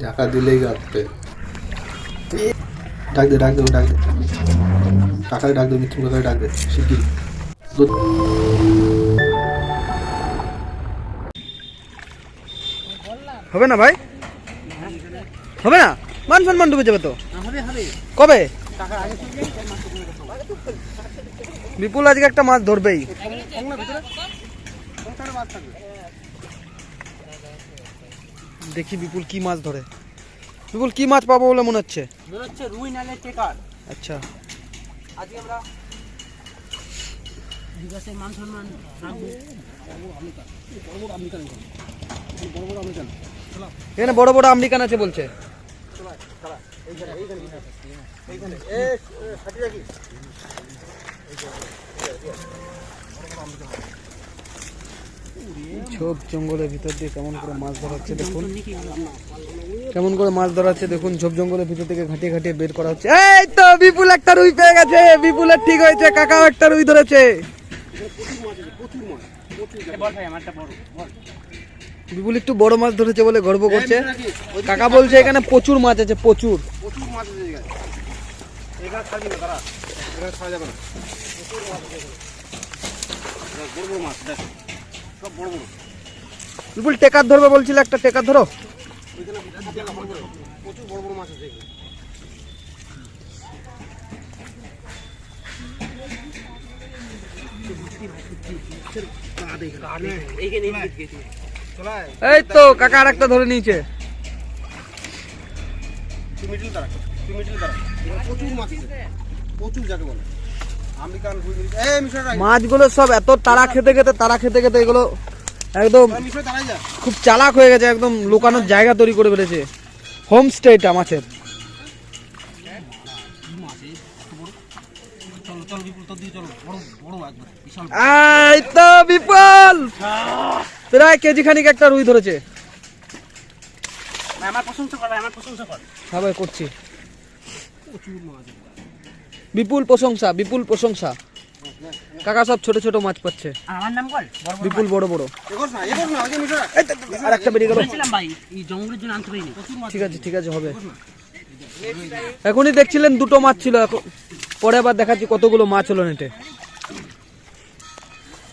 টাকা দিলেই কাটবে ডাক দে ডাক দে ডাক দে। কাকাকে ডাক দে মিথুন কাকাকে ডাক দে শিগগিরি হবে না ভাই? হবে না? মান সম্মান ডুবে যাবে তো। কবে? বিপুল আজকে একটা মাছ ধরবেই। দেখি বিপুল কি মাছ ধরে। বিপুল কি মাছ পাবো বলে মনে হচ্ছে? মনে হচ্ছে রুই নালে টেকার। আচ্ছা। আজকে আমরা বিকাশের মান সম্মান রাখব। এখানে বড় বড় আমেরিকান আছে বলছে। ঝোপ জঙ্গলের ভিতর দিয়ে কেমন করে মাছ ধরা হচ্ছে দেখুন। কেমন করে মাছ ধরা হচ্ছে দেখুন, ঝোপ জঙ্গলের ভিতর থেকে ঘাটিয়ে ঘাটিয়ে বের করা হচ্ছে। এই তো বিপুল একটা রুই পেয়ে গেছে, বিপুলের ঠিক হয়েছে, কাকাও একটা রুই ধরেছে। বিপুল একটু বড় মাছ ধরেছে বলে গর্ব করছে। কাকা বলছে এখানে প্রচুর মাছ আছে, প্রচুর। প্রচুর মাছ আছে সব বড় বড়। বিপুল টেকার ধরবে বলছিল একটা টেকার ধরো। প্রচুর বড় বড় মাছ আছে এই তো কাকা আর একটা ধরে নিয়েছে। প্রচুর মাছ প্রচুর যাকে বলে। মাছগুলো সব এত তারা খেতে খেতে তারা খেতে খেতে এগুলো একদম খুব চালাক হয়ে গেছে একদম লুকানোর জায়গা তৈরি করে ফেলেছে। হোমস্টে এটা মাছের। বিপুল! প্রায় কেজি খানিক একটা রুই ধরেছে। আমার প্রশংসা কর আমার প্রশংসা কর। হ্যাঁ করছি। বিপুল প্রশংসা বিপুল প্রশংসা। কাকা সব ছোট ছোট মাছ পাচ্ছে। আমার নাম বল? বড় বড় বিপুল বড় বড়। আর একটা বেরিয়ে গেল। বলছিলাম ভাই এই জঙ্গলের জন্য আনতে পারিনি। ঠিক আছে ঠিক আছে হবে। এখনই দেখছিলেন দুটো মাছ ছিল এখন পরে আবার দেখাচ্ছি কতগুলো মাছ হলো নেটে।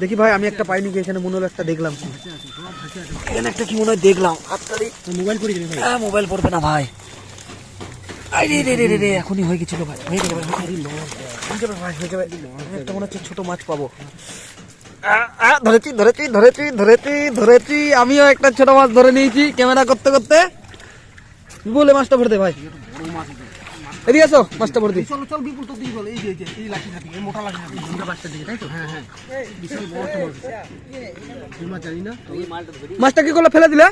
দেখি ভাই আমি একটা পাইনি কি এখানে মনে হলো একটা দেখলাম। এখানে একটা কি মনে হয় দেখলাম। মোবাইল হ্যাঁ মোবাইল পড়বে না ভাই। আই রে রে রে রে এখনই হয়ে গেছিল ভাই হয়ে যাবে ভাই, হয়ে যাবে ভাই হয়ে যাবে একটা মনে হচ্ছে ছোট মাছ পাবো ধরেছি ধরেছি ধরেছি ধরেছি ধরেছি আমিও একটা ছোট মাছ ধরে নিয়েছি ক্যামেরা করতে করতে বলে মাছটা ভরতে ভাই এদিকে আসো মাছটা ভরতে চল চল বিপুল তো দিই বল এই যে এই লাঠি লাঠি এই মোটা লাঠি লাঠি দুটো বাচ্চা দিকে তাই তো হ্যাঁ হ্যাঁ বিশাল বড় মাছ জানি না এই মালটা ধরি মাছটা কি করল ফেলে দিলে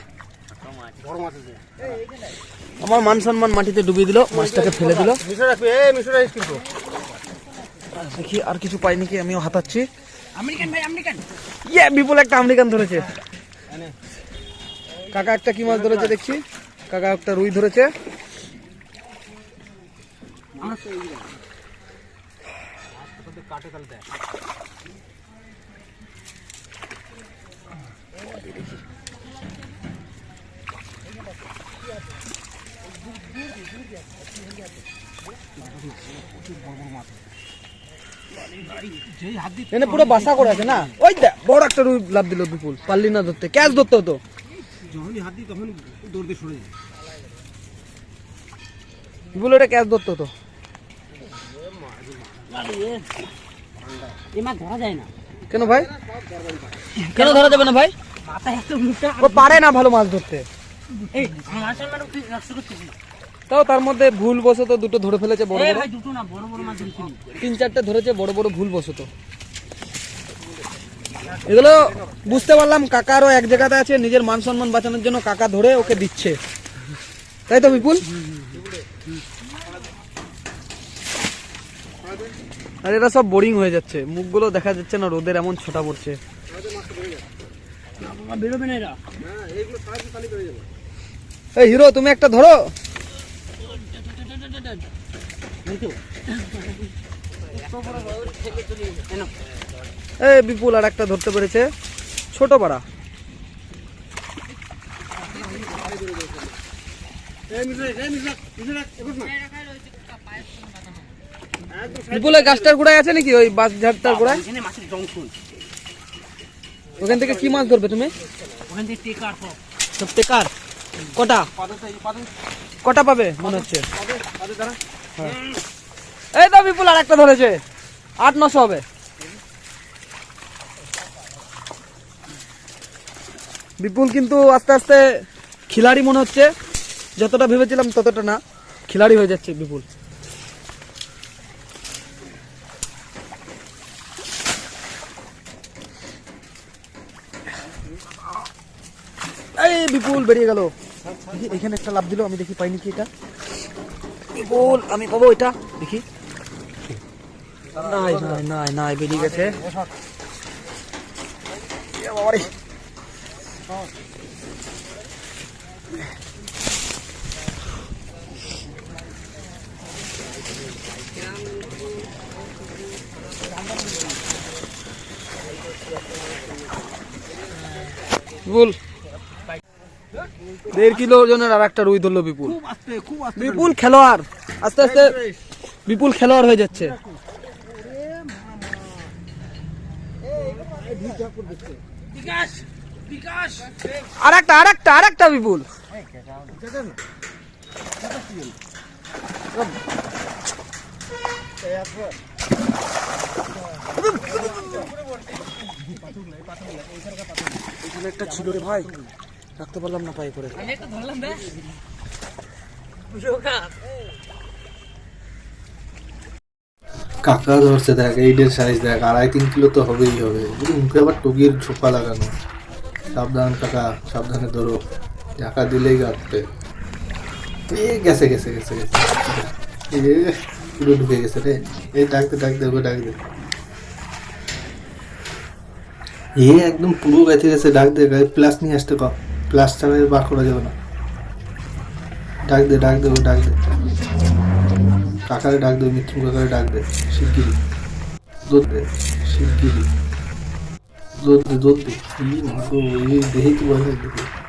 আমার মান সম্মান মাটিতে ডুবিয়ে দিল মাছটাকে ফেলে দিল। মিশর রাখবি এই মিশর কিন্তু। দেখি আর কিছু পাই নাকি আমিও হাতাচ্ছি। আমেরিকান ভাই আমেরিকান। ইয়ে বিপুল একটা আমেরিকান ধরেছে। কাকা একটা কি মাছ ধরেছে দেখছি। কাকা একটা রুই ধরেছে। কাটে তাহলে দেখ যেই হাত দিয়ে এনে পুরো বাসা করে আছে না? ওই দেখ বড় একটা রুই লাভ দিল বিপুল পারলি না ধরতে ক্যাচ ধরতে হতো। যখনই হাত দিই তখন দৌড়তে সরে যায় বিপুল ওটা ক্যাচ ধরতে হতো? এই মাছ ধরা যায় না কেন ভাই? কেন ধরা যাবে না ভাই? ও পারে না ভালো মাছ ধরতে। তাও তার মধ্যে ভুল বসত দুটো ধরে ফেলেছে বড় বড়। দুটো না বড় বড় মাছ তিন চারটে ধরেছে বড় বড় ভুল বসত এগুলো বুঝতে পারলাম কাকারও এক জায়গাতে আছে নিজের মান সম্মান বাঁচানোর জন্য কাকা ধরে ওকে দিচ্ছে। তাই তো বিপুল? আর এরা সব বোরিং হয়ে যাচ্ছে। মুখগুলো দেখা যাচ্ছে না রোদের এমন ছোটা পড়ছে। বেরোবে না এরা। এই হিরো, তুমি একটা ধরো। এই বিপুল আর একটা ধরতে পেরেছে ছোট পাড়া। বিপুলের গাছটার গোড়ায় আছে নাকি ওই বাস ঝাড়টার গোড়ায়? ওখান থেকে কি মাছ ধরবে তুমি? ওখান থেকে সব টেকার? কটা? কটা পাবে? মনে হচ্ছে। দাঁড়া এই তো বিপুল আর একটা ধরেছে। আট, নশো হবে। বিপুল কিন্তু আস্তে আস্তে খিলাড়ি মনে হচ্ছে। যতটা ভেবেছিলাম ততটা না। খিলাড়ি হয়ে যাচ্ছে বিপুল। এই বিপুল বেরিয়ে গেল। দেখি এখানে একটা লাভ দিল আমি দেখি পাইনি কি এটা। বিপুল আমি পাবো এটা। দেখি। নাই নাই নাই নাই বেরিয়ে গেছে। বিপুল দেড় কিলো ওজনের আর একটা রুই ধরলো বিপুল। খুব আস্তে খুব আস্তে বিপুল খেলোয়াড় আস্তে আস্তে বিপুল খেলোয়াড় হয়ে যাচ্ছে। বিকাশ বিকাশ। আর একটা আর একটা আর একটা বিপুল একটা ছিল রে ভাই। রাখতে পারলাম না পাই করে। কাকা ধরছে দেখ এইটের সাইজ দেখ আড়াই তিন কিলো তো হবেই হবে। মুখে আবার টুকির ছোপা লাগানো। সাবধান কাকা সাবধানে ধরো। ঢাকা দিলেই গাঁটবে এ গেছে গেছে গেছে গেছে। পুরো ঢুকে গেছে রে। এই ডাকতে ডাকতে ওকে ডাক দে। এ একদম পুরো গেছে গেছে ডাক দে গায়ে প্লাস নিয়ে আসতে ক প্লাস ছাড়া এর বার করা যাবে না। ডাক দে ডাক দে ডাক দে। কাকারে ডাক দে, মিথুন কাকারে ডাক দে শিগগিরি দোদ দে শিগগিরি দোদ দে দোদ দে। দেখে কি বলে দেখে